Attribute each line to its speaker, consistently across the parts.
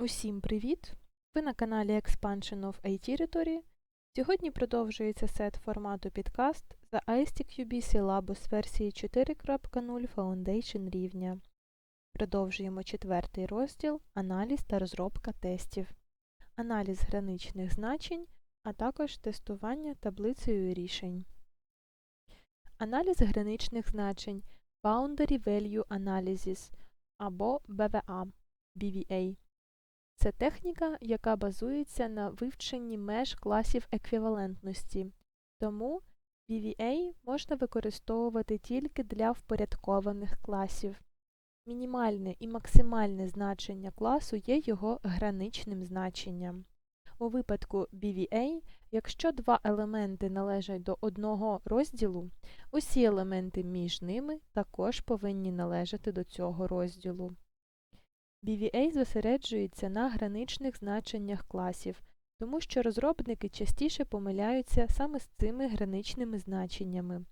Speaker 1: Усім привіт! Ви на каналі Expansion of iTerritory. Сьогодні продовжується сет формату підкаст за ISTQB Syllabus версії 4.0 Foundation рівня. Продовжуємо четвертий розділ Аналіз та розробка тестів, аналіз граничних значень, а також тестування таблицею рішень. Аналіз граничних значень Boundary Value Analysis або BVA, BVA. Це техніка, яка базується на вивченні меж класів еквівалентності, тому BVA можна використовувати тільки для впорядкованих класів. Мінімальне і максимальне значення класу є його граничним значенням. У випадку BVA, якщо два елементи належать до одного розділу, усі елементи між ними також повинні належати до цього розділу. BVA зосереджується на граничних значеннях класів, тому що розробники частіше помиляються саме з цими граничними значеннями.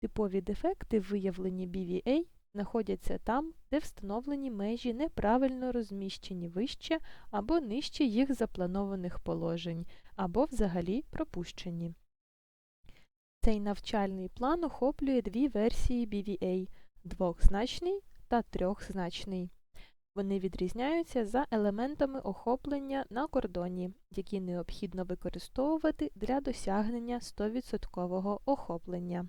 Speaker 1: Типові дефекти, виявлені BVA, знаходяться там, де встановлені межі неправильно розміщені вище або нижче їх запланованих положень, або взагалі пропущені. Цей навчальний план охоплює дві версії BVA – двохзначний та трьохзначний. Вони відрізняються за елементами охоплення на кордоні, які необхідно використовувати для досягнення 100% охоплення.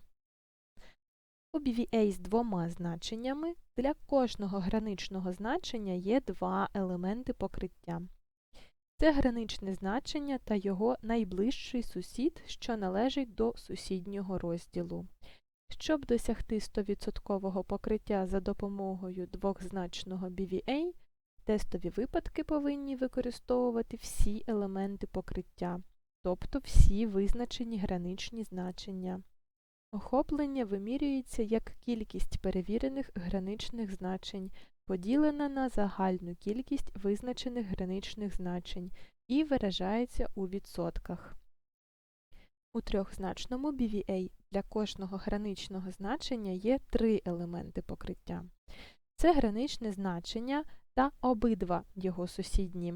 Speaker 1: У BVA з двома значеннями для кожного граничного значення є два елементи покриття. Це граничне значення та його найближчий сусід, що належить до сусіднього розділу. Щоб досягти 100% покриття за допомогою двохзначного BVA, тестові випадки повинні використовувати всі елементи покриття, тобто всі визначені граничні значення. Охоплення вимірюється як кількість перевірених граничних значень, поділена на загальну кількість визначених граничних значень і виражається у відсотках. У трьохзначному BVA для кожного граничного значення є три елементи покриття. Це граничне значення та обидва його сусідні.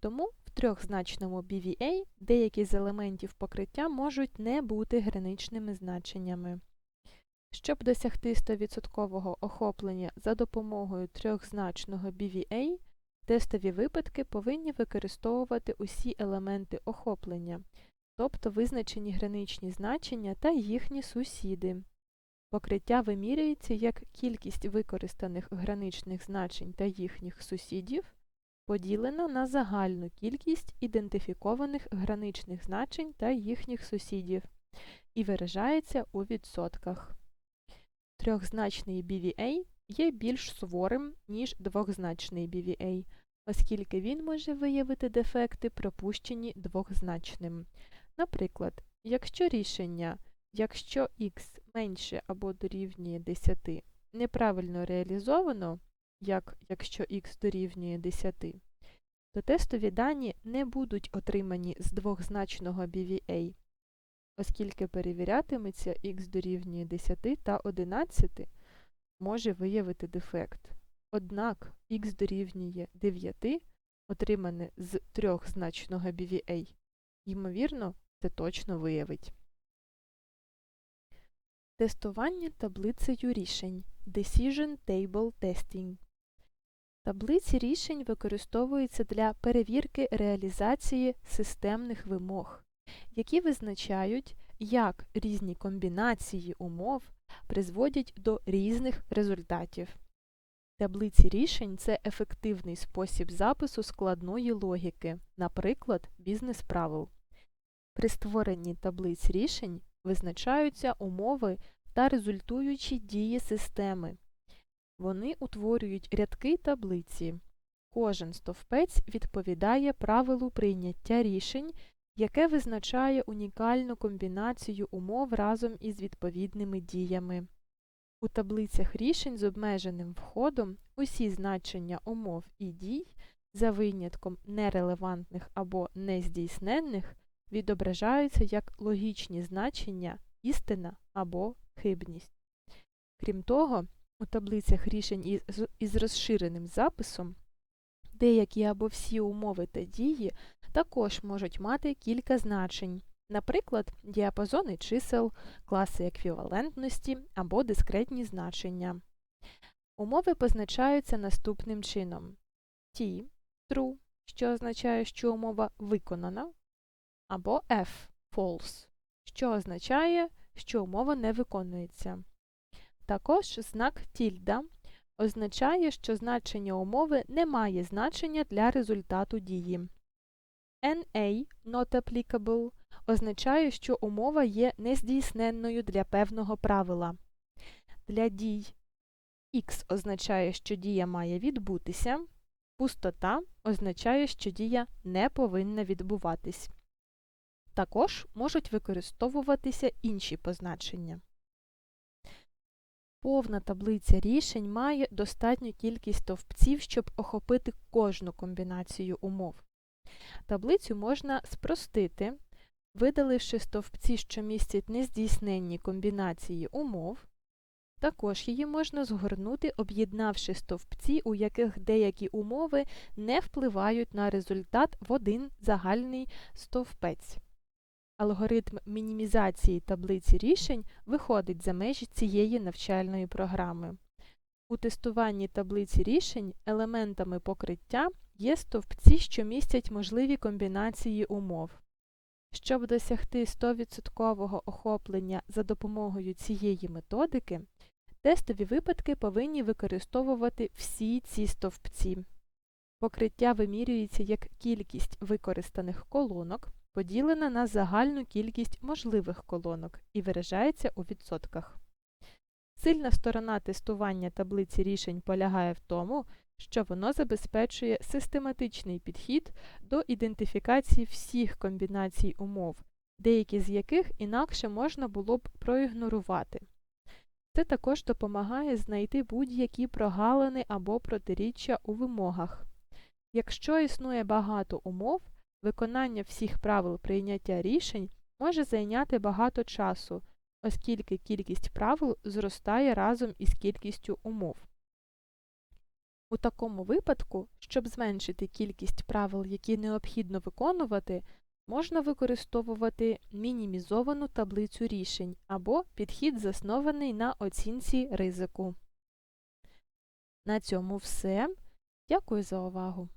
Speaker 1: Тому в трьохзначному BVA деякі з елементів покриття можуть не бути граничними значеннями. Щоб досягти 100% охоплення за допомогою трьохзначного BVA, тестові випадки повинні використовувати усі елементи охоплення, тобто визначені граничні значення та їхні сусіди. Покриття вимірюється як кількість використаних граничних значень та їхніх сусідів, поділена на загальну кількість ідентифікованих граничних значень та їхніх сусідів, і виражається у відсотках. Трьохзначний BVA є більш суворим, ніж двохзначний BVA, оскільки він може виявити дефекти, пропущені двохзначним. Наприклад, якщо рішення, якщо х менше або дорівнює 10 неправильно реалізовано, як якщо х дорівнює 10, то тестові дані не будуть отримані з двохзначного BVA, оскільки перевірятиметься х дорівнює 10 та 11 може виявити дефект. Однак х дорівнює 9, отримане з трьохзначного BVA, ймовірно, це точно виявить. Тестування таблицею рішень Decision Table Testing. Таблиці рішень використовуються для перевірки реалізації системних вимог, які визначають, як різні комбінації умов призводять до різних результатів. Таблиці рішень це ефективний спосіб запису складної логіки, наприклад, бізнес-правил. При створенні таблиць рішень визначаються умови та результуючі дії системи. Вони утворюють рядки таблиці. Кожен стовпець відповідає правилу прийняття рішень, яке визначає унікальну комбінацію умов разом із відповідними діями. У таблицях рішень з обмеженим входом усі значення умов і дій, за винятком нерелевантних або нездійсненних, відображаються як логічні значення істина або хибність. Крім того, у таблицях рішень із розширеним записом Деякі або всі умови та дії також можуть мати кілька значень, наприклад, діапазони чисел, класи еквівалентності або дискретні значення. Умови позначаються наступним чином: T – true, що означає, що умова виконана, або F – false, що означає, що умова не виконується. Також знак тільда означає, що значення умови не має значення для результату дії. NA not applicable означає, що умова є нездійсненною для певного правила. Для дій X означає, що дія має відбутися, пустота означає, що дія не повинна відбуватись. Також можуть використовуватися інші позначення. Повна таблиця рішень має достатню кількість стовпців, щоб охопити кожну комбінацію умов. Таблицю можна спростити, видаливши стовпці, що містять нездійсненні комбінації умов. Також її можна згорнути, об'єднавши стовпці, у яких деякі умови не впливають на результат в один загальний стовпець. Алгоритм мінімізації таблиці рішень виходить за межі цієї навчальної програми. У тестуванні таблиці рішень елементами покриття є стовпці, що містять можливі комбінації умов. Щоб досягти 100% охоплення за допомогою цієї методики, тестові випадки повинні використовувати всі ці стовпці. Покриття вимірюється як кількість використаних колонок, поділена на загальну кількість можливих колонок і виражається у відсотках. Сильна сторона тестування таблиці рішень полягає в тому, що воно забезпечує систематичний підхід до ідентифікації всіх комбінацій умов, деякі з яких інакше можна було б проігнорувати. Це також допомагає знайти будь-які прогалини або протиріччя у вимогах. Якщо існує багато умов, виконання всіх правил прийняття рішень може зайняти багато часу, оскільки кількість правил зростає разом із кількістю умов. У такому випадку, щоб зменшити кількість правил, які необхідно виконувати, можна використовувати мінімізовану таблицю рішень або підхід, заснований на оцінці ризику. На цьому все. Дякую за увагу!